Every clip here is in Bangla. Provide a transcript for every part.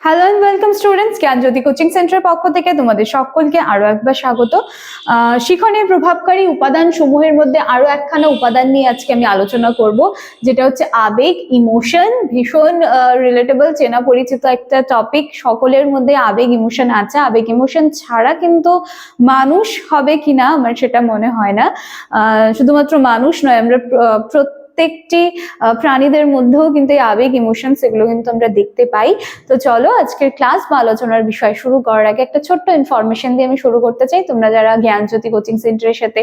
Hello and welcome students Gyanjyoti coaching সেন্টারের পক্ষ থেকে তোমাদের সকলকে আরও একবার স্বাগত। শিখনের প্রভাবকারী উপাদান সমূহের মধ্যে আরও একখানা উপাদান নিয়ে আজকে আমি আলোচনা করব, যেটা হচ্ছে আবেগ ইমোশন ভীষণ রিলেটেবল চেনা পরিচিত একটা টপিক সকলের মধ্যে আবেগ ইমোশন আছে। আবেগ ইমোশন ছাড়া কিন্তু মানুষ হবে কিনা আমার সেটা মনে হয় না। শুধুমাত্র মানুষ নয়, আমরা প্র- প্রত্যেকটি প্রাণীদের মধ্যেও কিন্তু এই আবেগ ইমোশনস এগুলো কিন্তু আমরা দেখতে পাই। তো চলো আজকের ক্লাস বা আলোচনার বিষয় শুরু করার আগে একটা ছোট্ট ইনফরমেশন দিয়ে আমি শুরু করতে চাই। তোমরা যারা জ্ঞানজ্যোতি কোচিং সেন্টারের সাথে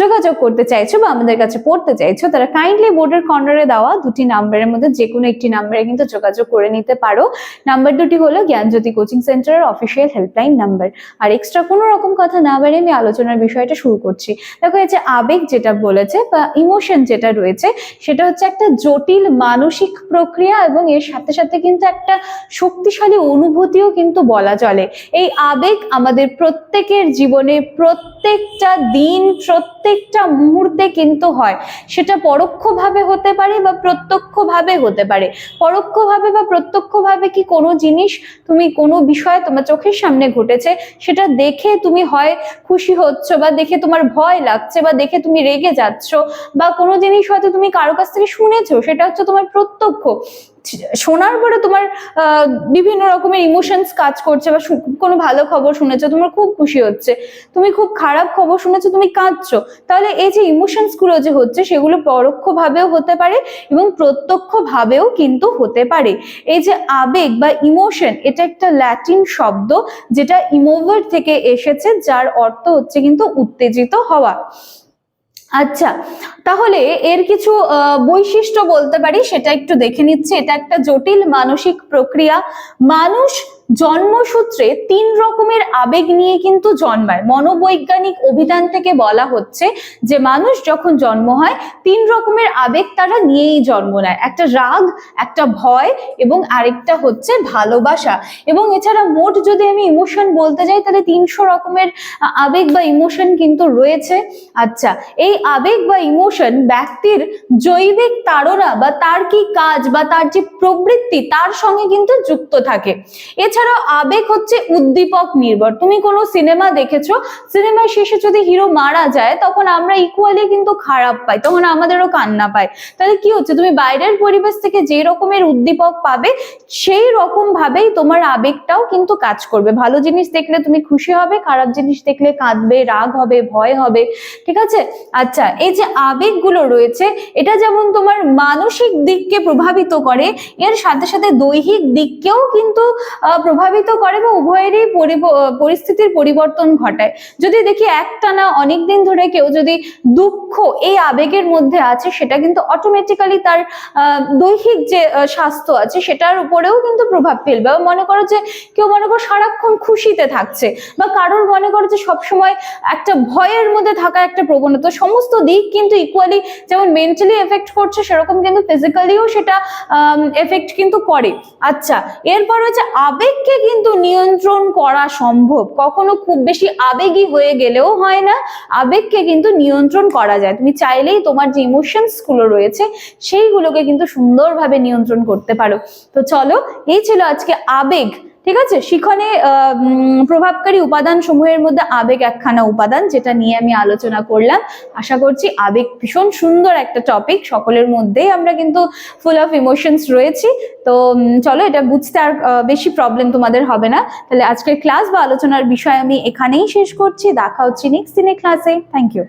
যোগাযোগ করতে চাইছো বা আমাদের কাছে পড়তে চাইছো, তারা কাইন্ডলি বোর্ডের কর্নারে দেওয়া দুটি নাম্বারের মধ্যে যে কোনো একটি নাম্বারে কিন্তু যোগাযোগ করে নিতে পারো। নাম্বার দুটি হলো জ্ঞানজ্যোতি কোচিং সেন্টারের অফিসিয়াল হেল্পলাইন নাম্বার আর এক্সট্রা কোনো রকম কথা না বাড়িয়ে আমি আলোচনার বিষয়টা শুরু করছি। দেখো এই যে আবেগ যেটা বলেছে বা ইমোশন যেটা রয়েছে সেটা হচ্ছে একটা জটিল মানসিক প্রক্রিয়া এবং এর সাথে সাথে কিন্তু একটা শক্তিশালী অনুভূতিও কিন্তু বলা চলে। এই আবেগ আমাদের প্রত্যেকের জীবনে প্রত্যেকটা দিন, প্রত্যেকটা মুহূর্তে কিন্তু হয়। সেটা পরোক্ষভাবে হতে পারে বা প্রত্যক্ষভাবে হতে পারে। পরোক্ষভাবে বা প্রত্যক্ষভাবে কি কোনো জিনিস তুমি কোনো বিষয় তোমার চোখের সামনে ঘটেছে, সেটা দেখে তুমি হয় খুশি হচ্ছ বা দেখে তোমার ভয় লাগছে বা দেখে তুমি রেগে যাচ্ছ বা কোনো জিনিস হয়তো তুমি কারও কাছ থেকে শুনেছো? সেটা হচ্ছে তোমার প্রত্যক্ষ। শোনার পরে তোমার বিভিন্ন রকমের ইমোশনস কাজ করছে বা কোনো ভালো খবর শুনেছো, তোমার খুব খুশি হচ্ছে। তুমি খুব খারাপ খবর শুনেছো, তুমি কাঁদছো। তাহলে এই যে ইমোশনসগুলো যে হচ্ছে, সেগুলো পরোক্ষভাবেও হতে পারে এবং প্রত্যক্ষভাবেও কিন্তু হতে পারে। এই যে আবেগ বা ইমোশন এটা একটা ল্যাটিন শব্দ যেটা ইমোভার থেকে এসেছে, যার অর্থ হচ্ছে কিন্তু উত্তেজিত হওয়া। আচ্ছা তাহলে এর কিছু বৈশিষ্ট্য বলতে পারি, সেটা একটু দেখে নিচ্ছি। এটা একটা জটিল মানসিক প্রক্রিয়া। মানুষ জন্মসূত্রে তিন রকমের আবেগ নিয়ে কিন্তু জন্মায়। মনোবৈজ্ঞানিক অভিধান থেকে বলা হচ্ছে যে, মানুষ যখন জন্ম হয়, তিন রকমের আবেগ তারা নিয়েই জন্ম নেয়। একটা রাগ, একটা ভয় এবং আরেকটা হচ্ছে ভালোবাসা। এবং এছাড়া মোট যদি আমি ইমোশন বলতে যাই, তাহলে তিনশো রকমের আবেগ বা ইমোশন কিন্তু রয়েছে। আচ্ছা এই আবেগ বা ইমোশন ব্যক্তির জৈবিক তাড়না বা তার কি কাজ বা তার যে প্রবৃত্তি, তার সঙ্গে কিন্তু যুক্ত থাকে। এছাড়াও আবেগ হচ্ছে উদ্দীপক নির্ভর। তুমি কোনো সিনেমা দেখেছ, সিনেমার শেষে যদি হিরো মারা যায়, তখন আমরা ইকুয়ালি কিন্তু খারাপ পাই, তখন আমাদেরও কান্না পায়। তাহলে কি হচ্ছে? তুমি বাইরের পরিবেশ থেকে যে রকমের উদ্দীপক পাবে, সেই রকম ভাবেই তোমার আবেগটাও কিন্তু কাজ করবে। ভালো জিনিস দেখলে তুমি খুশি হবে, খারাপ জিনিস দেখলে কাঁদবে, রাগ হবে, ভয় হবে। ঠিক আছে? আচ্ছা এই যে আবেগগুলো রয়েছে, এটা যেমন তোমার মানসিক দিককে প্রভাবিত করে, এর সাথে সাথে দৈহিক দিককেও কিন্তু প্রভাবিত করে বা উভয়েরই পরিস্থিতির পরিবর্তন ঘটায়। যদি দেখি একটানা অনেক দিন ধরে কেউ যদি দুঃখ এই আবেগের মধ্যে আছে, সেটা কিন্তু অটোমেটিক্যালি তার দৈহিক যে স্বাস্থ্য আছে, সেটার উপরেও কিন্তু প্রভাব ফেলবে। বা মনে করো যে, কেউ মনে করো সারাক্ষণ খুশিতে থাকছে বা কারোর মনে করো যে সবসময় একটা ভয়ের মধ্যে থাকা একটা প্রবণতা, সমস্ত দিক কিন্তু ইকুয়ালি যেমন মেন্টালি এফেক্ট করছে, সেরকম কিন্তু ফিজিক্যালিও সেটা এফেক্ট কিন্তু করে। আচ্ছা এরপর হচ্ছে আবেগকে কিন্তু নিয়ন্ত্রণ করা সম্ভব। কখনো খুব বেশি আবেগী হয়ে গেলেও হয় না। আবেগকে কিন্তু নিয়ন্ত্রণ করা যায়। তুমি চাইলেই তোমার যে ইমোশনসগুলো রয়েছে, সেইগুলোকে কিন্তু সুন্দরভাবে নিয়ন্ত্রণ করতে পারো। তো চলো, এই ছিল আজকে আবেগ। ঠিক আছে? শিখনে প্রভাবকারী উপাদান সমূহের মধ্যে আবেগ একখানা উপাদান, যেটা নিয়ে আমি আলোচনা করলাম। আশা করছি আবেগ ভীষণ সুন্দর একটা টপিক সকলের মধ্যেই আমরা কিন্তু ফুল অফ ইমোশনস রয়েছি। তো চলো, এটা বুঝতে আর বেশি প্রবলেম তোমাদের হবে না। তাহলে আজকের ক্লাস বা আলোচনার বিষয় আমি এখানেই শেষ করছি। দেখা হচ্ছে নেক্সট দিনের ক্লাসে থ্যাংক ইউ